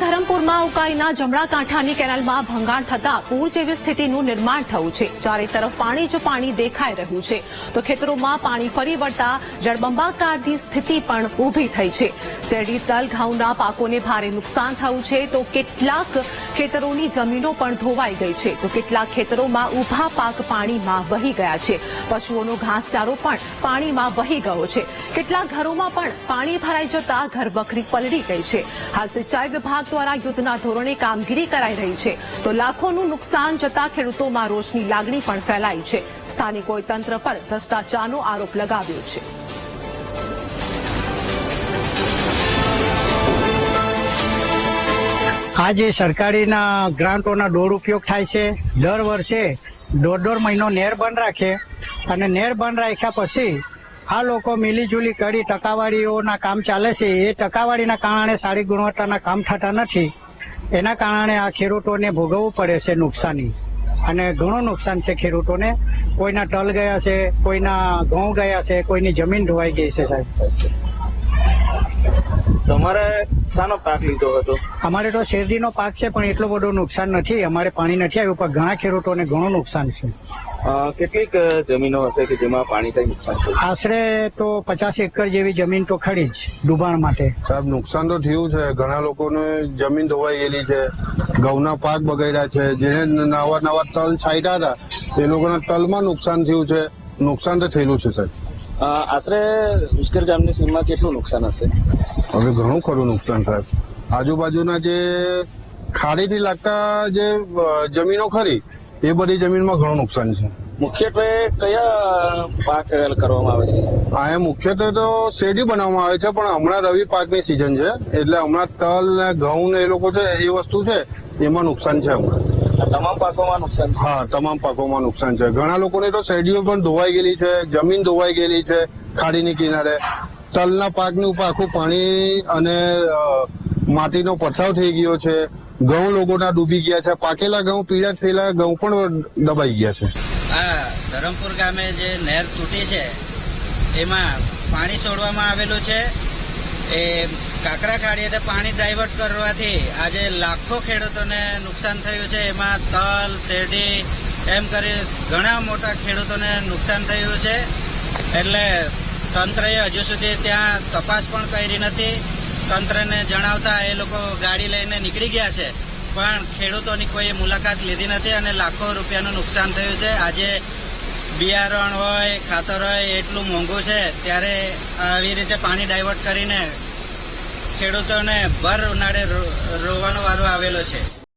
ધરમપુરમાં ઉકાઈના જમણા કાંઠાની કેનાલમાં ભંગાણ થતા પૂર જેવી સ્થિતિનું નિર્માણ થયું છે. ચારે તરફ પાણી જ પાણી દેખાઈ રહ્યું છે. તો ખેતરોમાં પાણી ફરી વળતા જળબંબાકારની સ્થિતિ પણ ઊભી થઈ છે. શેરડી તલ ઘઉંના પાકોને ભારે નુકસાન થયું છે. તો કેટલાક ખેતરોની જમીનો પણ ધોવાઈ ગઈ છે. તો કેટલાક ખેતરોમાં ઊભા પાક પાણીમાં વહી ગયા છે. પશુઓનો ઘાસચારો પણ પાણીમાં વહી ગયો છે. કેટલાક ઘરોમાં પણ પાણી ભરાઈ જતા ઘર વખરી પલળી ગઈ છે. હાલ સિંચાઈ વિભાગ દ્વારા યુદ્ધના ધોરણે કામગીરી કરાઈ રહી છે. તો લાખોનું નુકસાન જતા ખેડૂતોમાં રોષની લાગણી પણ ફેલાઈ છે. સ્થાનિકોએ તંત્ર પર ભ્રષ્ટાચારનો આરોપ લગાવ્યો છે. આ જે સરકારીના ગ્રાન્ટોના દોઢ ઉપયોગ થાય છે. દર વર્ષે દોઢ દોઢ મહિનો નેર બંધ રાખે અને નેર બંધ રાખ્યા પછી આ લોકો મિલીજુલી કરી ટકાવારીઓના કામ ચાલે છે. એ ટકાવારીના કારણે સારી ગુણવત્તાના કામ થતા નથી. એના કારણે આ ખેડૂતોને ભોગવવું પડે છે નુકસાની. અને ઘણું નુકસાન છે ખેડૂતોને. કોઈના તલ ગયા છે, કોઈના ઘઉં ગયા છે, કોઈની જમીન ધોવાઈ ગઈ છે સાહેબ. તમારે શાનો પાક લીધો હતો? અમારે તો શેરડીનો પાક છે પણ એટલો બધો નુકસાન નથી. અમારે પાણી નથી આવ્યું પણ ઘણા ખેડૂતોને ઘણું નુકસાન છે. કેટલીક જમીનો હશે કે જેમાં પાણી કઈ નુકસાન થયું? આશરે તો પચાસ એકર જેવી જમીન તો ખરી જ ડુબાણ માટે. સાહેબ નુકસાન તો થયું છે. ઘણા લોકોને જમીન ધોવાઈ ગયેલી છે. ઘઉંના પાક બગાડ્યા છે. જેને નવા નવા તલ છાંટ્યા હતા એ લોકોના તલમાં નુકસાન થયું છે. નુકસાન તો થયેલું છે સાહેબ. આશરે ઉસ્કેર ગામની સીમમાં કેટલું નુકસાન હશે? હવે ઘણું ખરું નુકસાન સાહેબ. આજુબાજુના જે ખાડીથી લાગતા જે જમીનો ખરી એ બધી જમીનમાં ઘણું નુકસાન છે. મુખ્યત્વે કયા પાક કરવામાં આવે છે? અહીંયા મુખ્યત્વે તો શેરડી બનાવવામાં આવે છે પણ હમણાં રવિ પાકની સિઝન છે. એટલે હમણાં તલ ને ઘઉં ને એ લોકો છે એ વસ્તુ છે એમાં નુકસાન છે હમણાં. તમામ પાકોમાં નુકસાન છે. હા તમામ પાકોમાં નુકસાન છે. ઘણા લોકોને તો શેરડીઓ પણ ધોવાઈ ગયેલી છે જમીન ધોવાઈ ગયેલી છે ખાડીની કિનારે. તલના પાકની ઉપર આખું પાણી અને માટીનો પથરાવ થઈ ગયો છે. ઘઉં લોકોના ડૂબી ગયા છે. પાકેલા ઘઉં પીળા થયેલા ઘઉં પણ દબાઈ ગયા છે. આ ધરમપુર ગામે જે નહેર તૂટી છે એમાં પાણી છોડવામાં આવેલું છે. એ કાકરા ખાડીએ પાણી ડાયવર્ટ કરવાથી આજે લાખો ખેડૂતોને નુકસાન થયું છે. એમાં તલ, શેરડી એમ કરી ઘણા મોટા ખેડૂતોને નુકસાન થયું છે. એટલે તંત્રએ હજુ સુધી ત્યાં તપાસ પણ કરી નથી. તંત્રને જણાવતા એ લોકો ગાડી લઈને નીકળી ગયા છે. પણ ખેડૂતોની કોઈ મુલાકાત લીધી નથી અને લાખો રૂપિયાનું નુકસાન થયું છે. આજે બિયારણ હોય, ખાતર હોય, એટલું મોંઘું છે, ત્યારે આવી રીતે પાણી ડાયવર્ટ કરીને ખેડૂતોને ભર ઉનાળે રોવાનો વારો આવેલો છે.